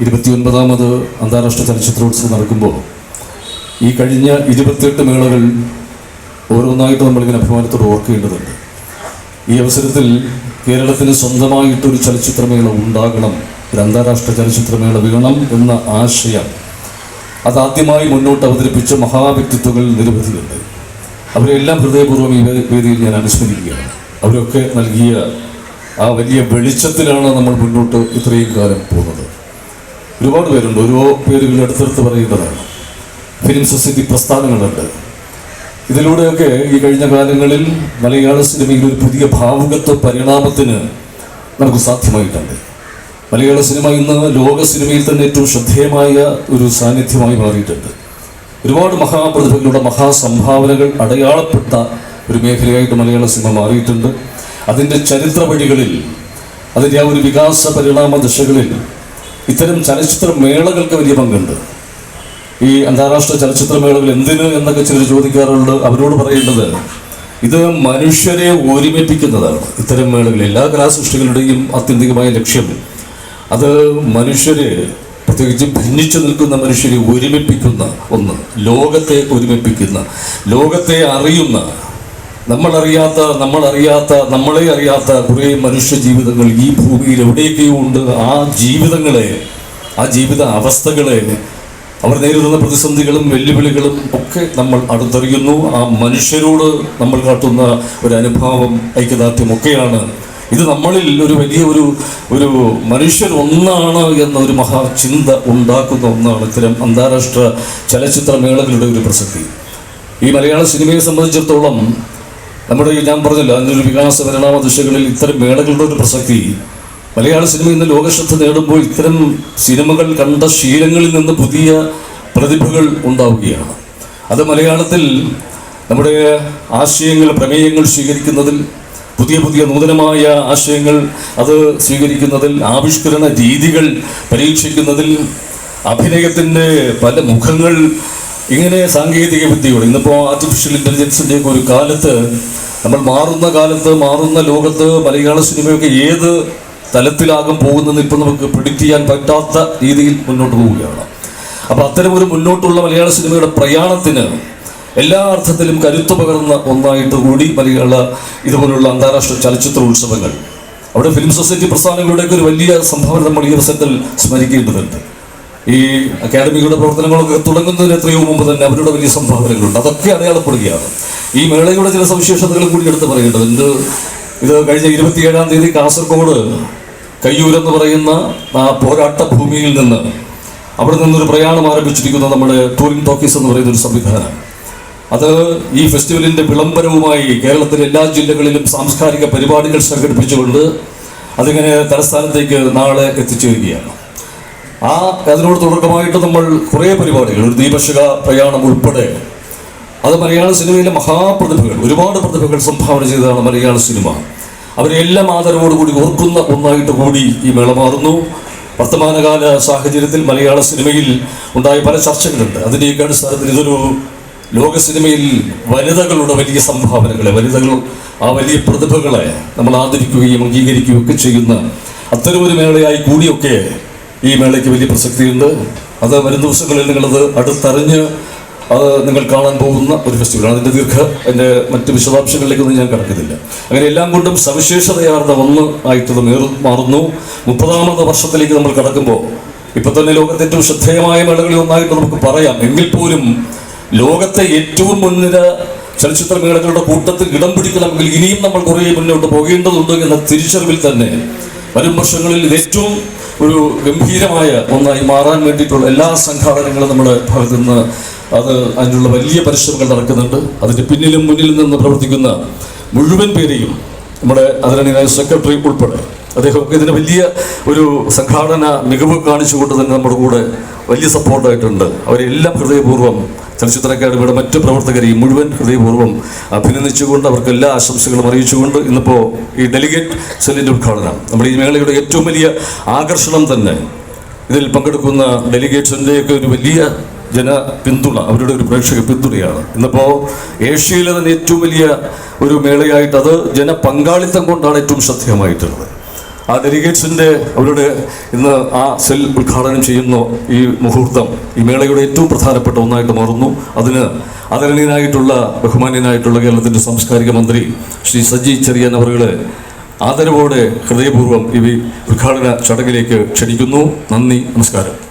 ഇരുപത്തിയൊൻപതാമത് അന്താരാഷ്ട്ര ചലച്ചിത്രോത്സവം നടക്കുമ്പോൾ ഈ കഴിഞ്ഞ ഇരുപത്തിയെട്ട് മേളകൾ ഓരോന്നായിട്ട് നമ്മളിങ്ങനെ അഭിമാനത്തോട് ഓർക്കേണ്ടതുണ്ട്. ഈ അവസരത്തിൽ കേരളത്തിന് സ്വന്തമായിട്ടൊരു ചലച്ചിത്രമേള ഉണ്ടാകണം ഒരു അന്താരാഷ്ട്ര ചലച്ചിത്രമേള വേണം എന്ന ആശയം അതാദ്യമായി മുന്നോട്ട് അവതരിപ്പിച്ച മഹാവ്യക്തിത്വങ്ങൾ നിരവധിയുണ്ട്. അവരെല്ലാം ഹൃദയപൂർവം ഈ വേദിയിൽ ഞാൻ അനുസ്മരിക്കുകയാണ്. അവരൊക്കെ നൽകിയ ആ വലിയ വെളിച്ചത്തിലാണ് നമ്മൾ മുന്നോട്ട് ഇത്രയും കാലം പോകുന്നത്. ഒരുപാട് പേരുണ്ട്. ഓരോ പേരുകൾ അടുത്തടുത്ത് പറയേണ്ടതാണ് ഫിലിം സൊസൈറ്റി പ്രസ്ഥാനങ്ങളുണ്ട്. ഇതിലൂടെയൊക്കെ ഈ കഴിഞ്ഞ കാലങ്ങളിൽ മലയാള സിനിമയിൽ ഒരു പുതിയ ഭാവുകത്വ പരിണാമത്തിന് നമുക്ക് സാധ്യമായിട്ടുണ്ട് മലയാള സിനിമ ഇന്ന് ലോക സിനിമയിൽ തന്നെ ഏറ്റവും ശ്രദ്ധേയമായ ഒരു സാന്നിധ്യമായി മാറിയിട്ടുണ്ട്. ഒരുപാട് മഹാപ്രതിഭകളുടെ മഹാസംഭാവനകൾ അടയാളപ്പെട്ട ഒരു മേഖലയായിട്ട് മലയാള സിനിമ മാറിയിട്ടുണ്ട്. അതിന്റെ ചരിത്ര വഴികളിൽ അതിന്റെ ആ ഒരു വികാസ പരിണാമ ദശകളിൽ ഇത്തരം ചലച്ചിത്ര മേളകൾക്ക് വലിയ പങ്കുണ്ട്. ഈ അന്താരാഷ്ട്ര ചലച്ചിത്ര മേളകൾ എന്തിന് എന്നൊക്കെ ചിലർ ചോദിക്കാറുണ്ട്. അവരോട് പറയേണ്ടത് ഇത് മനുഷ്യരെ ഒരുമിപ്പിക്കുന്നതാണ്. ഇത്തരം മേളകൾ എല്ലാ കലാസൃഷ്ടികളുടെയും ആത്യന്തികമായ ലക്ഷ്യം. അത് മനുഷ്യരെ പ്രത്യേകിച്ച് ഭിന്നിച്ചു നിൽക്കുന്ന മനുഷ്യരെ ഒരുമിപ്പിക്കുന്ന ഒന്ന്. ലോകത്തെ ഒരുമിപ്പിക്കുന്ന ലോകത്തെ അറിയുന്ന നമ്മളറിയാത്ത നമ്മളറിയാത്ത നമ്മളെ അറിയാത്ത കുറേ മനുഷ്യ ജീവിതങ്ങൾ ഈ ഭൂമിയിൽ എവിടെയൊക്കെയോ ഉണ്ട് ആ ജീവിതങ്ങളെ ആ ജീവിത അവസ്ഥകളെ അവർ നേരിടുന്ന പ്രതിസന്ധികളും വെല്ലുവിളികളും ഒക്കെ നമ്മൾ അടുത്തറിയുന്നു. ആ മനുഷ്യരോട് നമ്മൾ കാട്ടുന്ന ഒരു അനുഭാവം ഐക്യദാർഢ്യം ഒക്കെയാണ് ഇത് നമ്മളിൽ ഒരു വലിയ ഒരു ഒരു മനുഷ്യൻ ഒന്നാണ് എന്നൊരു മഹാചിന്ത ഉണ്ടാക്കുന്ന ഒന്നാണ് ഇത്തരം അന്താരാഷ്ട്ര ചലച്ചിത്രമേളകളുടെ ഒരു പ്രസക്തി. ഈ മലയാള സിനിമയെ സംബന്ധിച്ചിടത്തോളം നമ്മുടെ ഞാൻ പറഞ്ഞല്ലോ അതിനൊരു വികാസ പരിണാമ ദിശകളിൽ ഇത്തരം മേളകളുടെ ഒരു പ്രസക്തി. മലയാള സിനിമ ഇന്ന് ലോകശ്രദ്ധ നേടുമ്പോൾ ഇത്തരം സിനിമകൾ കണ്ട ശീലങ്ങളിൽ നിന്ന് പുതിയ പ്രതിഭകൾ ഉണ്ടാവുകയാണ്. അത് മലയാളത്തിൽ നമ്മുടെ ആശയങ്ങൾ പ്രമേയങ്ങൾ സ്വീകരിക്കുന്നതിൽ പുതിയ പുതിയ നൂതനമായ ആശയങ്ങൾ അത് സ്വീകരിക്കുന്നതിൽ ആവിഷ്കരണ രീതികൾ പരീക്ഷിക്കുന്നതിൽ അഭിനയത്തിന്റെ പല മുഖങ്ങൾ ഇങ്ങനെ സാങ്കേതിക വിദ്യയോട് ഇന്നിപ്പോൾ ആർട്ടിഫിഷ്യൽ ഇന്റലിജൻസിന്റെ ഒരു കാലത്ത് നമ്മൾ മാറുന്ന കാലത്ത് മാറുന്ന ലോകത്ത് മലയാള സിനിമയൊക്കെ ഏത് തലത്തിലാകും പോകുന്നതെന്ന് ഇപ്പം നമുക്ക് പ്രിഡിക്റ്റ് ചെയ്യാൻ പറ്റാത്ത രീതിയിൽ മുന്നോട്ട് പോവുകയാണ്. അപ്പോൾ അത്തരം ഒരു മുന്നോട്ടുള്ള മലയാള സിനിമയുടെ പ്രയാണത്തിന് എല്ലാ അർത്ഥത്തിലും കരുത്തു പകർന്ന ഒന്നായിട്ട് കൂടി മലയാള ഇതുപോലുള്ള അന്താരാഷ്ട്ര ചലച്ചിത്ര ഉത്സവങ്ങൾ അവിടെ ഫിലിം സൊസൈറ്റി പ്രസ്ഥാനങ്ങളുടെയൊക്കെ ഒരു വലിയ സംഭാവന നമ്മൾ ഈ അവസരത്തിൽ സ്മരിക്കേണ്ടതുണ്ട്. ഈ അക്കാദമികളുടെ പ്രവർത്തനങ്ങളൊക്കെ തുടങ്ങുന്നതിന് എത്രയോ മുമ്പ് തന്നെ അവരുടെ വലിയ സംഭാവനകളുണ്ട്. അതൊക്കെ അടയാളപ്പെടുകയാണ്. ഈ മേളയുടെ ചില സവിശേഷതകളും കൂടി എടുത്ത് പറയേണ്ടത് എന്ത് ഇത് കഴിഞ്ഞ ഇരുപത്തിയേഴാം തീയതി കാസർഗോഡ് കയ്യൂരെന്ന് പറയുന്ന ആ പോരാട്ട ഭൂമിയിൽ നിന്ന് അവിടെ നിന്നൊരു പ്രയാണം ആരംഭിച്ചിരിക്കുന്ന നമ്മുടെ ടൂറിംഗ് ടോക്കീസ് എന്ന് പറയുന്ന ഒരു സംവിധാനം. അത് ഈ ഫെസ്റ്റിവലിന്റെ വിളംബരവുമായി കേരളത്തിലെ എല്ലാ ജില്ലകളിലും സാംസ്കാരിക പരിപാടികൾ സംഘടിപ്പിച്ചുകൊണ്ട് അതിങ്ങനെ തലസ്ഥാനത്തേക്ക് നാളെ എത്തിച്ചേരുകയാണ്. ആ അതിനോട് തുടക്കമായിട്ട് നമ്മൾ കുറേ പരിപാടികൾ ഒരു ദീപശിക പ്രയാണം ഉൾപ്പെടെ. അത് മലയാള സിനിമയിലെ മഹാപ്രതിഭകൾ ഒരുപാട് പ്രതിഭകൾ സംഭാവന ചെയ്തതാണ് മലയാള സിനിമ. അവരെല്ലാം ആദരവോടുകൂടി ഓർക്കുന്ന ഒന്നായിട്ട് കൂടി ഈ മേള മാറുന്നു. വർത്തമാനകാല സാഹചര്യത്തിൽ മലയാള സിനിമയിൽ ഉണ്ടായ പല ചർച്ചകളുണ്ട്. അതിന്റെയൊക്കെ അടിസ്ഥാനത്തിൽ ഇതൊരു ലോക സിനിമയിൽ വനിതകളുടെ വലിയ സംഭാവനകളെ വനിതകൾ ആ വലിയ പ്രതിഭകളെ നമ്മൾ ആദരിക്കുകയും അംഗീകരിക്കുകയും ഒക്കെ ചെയ്യുന്ന അത്തരമൊരു മേളയായി കൂടിയൊക്കെ ഈ മേളയ്ക്ക് വലിയ പ്രസക്തിയുണ്ട്. അത് വരും ദിവസങ്ങളിൽ നിങ്ങളത് അടുത്തറിഞ്ഞ് അത് നിങ്ങൾ കാണാൻ പോകുന്ന ഒരു ഫെസ്റ്റിവലാണ് അതിന്റെ ദീർഘ എന്റെ മറ്റ് വിശദാംശങ്ങളിലേക്കൊന്നും ഞാൻ കടക്കുന്നില്ല. അങ്ങനെ എല്ലാം കൊണ്ടും സവിശേഷതയാർന്ന ഒന്ന് ആയിട്ട് മേറു മാറുന്നു. മുപ്പതാമത് വർഷത്തിലേക്ക് നമ്മൾ കടക്കുമ്പോൾ ഇപ്പം തന്നെ ലോകത്തെ ഏറ്റവും ശ്രദ്ധേയമായ മേളകളിൽ ഒന്നായിട്ട് നമുക്ക് പറയാം. എങ്കിൽ പോലും ലോകത്തെ ഏറ്റവും മുൻനിര ചലച്ചിത്ര മേളകളുടെ കൂട്ടത്തിൽ ഇടം പിടിക്കണമെങ്കിൽ ഇനിയും നമ്മൾ കുറേ മുന്നോട്ട് പോകേണ്ടതുണ്ട് എന്ന തിരിച്ചറിവിൽ തന്നെ വരും വർഷങ്ങളിൽ ഏറ്റവും ഒരു ഗംഭീരമായ ഒന്നായി മാറാൻ വേണ്ടിയിട്ടുള്ള എല്ലാ സംഘാടനങ്ങളും നമ്മുടെ ഭാഗത്തു നിന്ന് അത് അതിനുള്ള വലിയ പരിശ്രമങ്ങൾ നടക്കുന്നുണ്ട്. അതിന്റെ പിന്നിലും മുന്നിലും നിന്ന് പ്രവർത്തിക്കുന്ന മുഴുവൻ പേരെയും നമ്മുടെ ആദരണീയനായ സെക്രട്ടറി ഉൾപ്പെടെ അദ്ദേഹമൊക്കെ ഇതിന് വലിയ ഒരു സംഘാടന മികവ് കാണിച്ചുകൊണ്ട് തന്നെ നമ്മുടെ കൂടെ വലിയ സപ്പോർട്ടായിട്ടുണ്ട്. അവരെല്ലാം ഹൃദയപൂർവം ചലച്ചിത്ര അക്കാദമിയുടെ മറ്റു പ്രവർത്തകരെയും മുഴുവൻ ഹൃദയപൂർവം അഭിനന്ദിച്ചുകൊണ്ട് അവർക്ക് എല്ലാ ആശംസകളും അറിയിച്ചുകൊണ്ട് ഇന്നിപ്പോൾ ഈ ഡെലിഗേറ്റ് സെല്ലിന്റെ ഉദ്ഘാടനം. നമ്മുടെ ഈ മേളയുടെ ഏറ്റവും വലിയ ആകർഷണം തന്നെ ഇതിൽ പങ്കെടുക്കുന്ന ഡെലിഗേറ്റ്സിന്റെയൊക്കെ ഒരു വലിയ ജന പിന്തുണ അവരുടെ ഒരു പ്രേക്ഷക പിന്തുണയാണ്. ഇന്നിപ്പോൾ ഏഷ്യയിലെ തന്നെ ഏറ്റവും വലിയ ഒരു മേളയായിട്ട് അത് ജനപങ്കാളിത്തം കൊണ്ടാണ് ഏറ്റവും ശ്രദ്ധേയമായിട്ടുള്ളത്. ആ ഡെലിഗേറ്റ്സിന്റെ അവരുടെ ഇന്ന് ആ സെൽ ഉദ്ഘാടനം ചെയ്യുന്ന ഈ മുഹൂർത്തം ഈ മേളയുടെ ഏറ്റവും പ്രധാനപ്പെട്ട ഒന്നായിട്ട് മാറുന്നു. അതിന് ആദരണീയനായിട്ടുള്ള ബഹുമാന്യനായിട്ടുള്ള കേരളത്തിന്റെ സാംസ്കാരിക മന്ത്രി ശ്രീ സജി ചെറിയൻ അവരുടെ ആദരവോടെ ഹൃദയപൂർവം ഈ ഉദ്ഘാടന ചടങ്ങിലേക്ക് ക്ഷണിക്കുന്നു. നന്ദി നമസ്കാരം.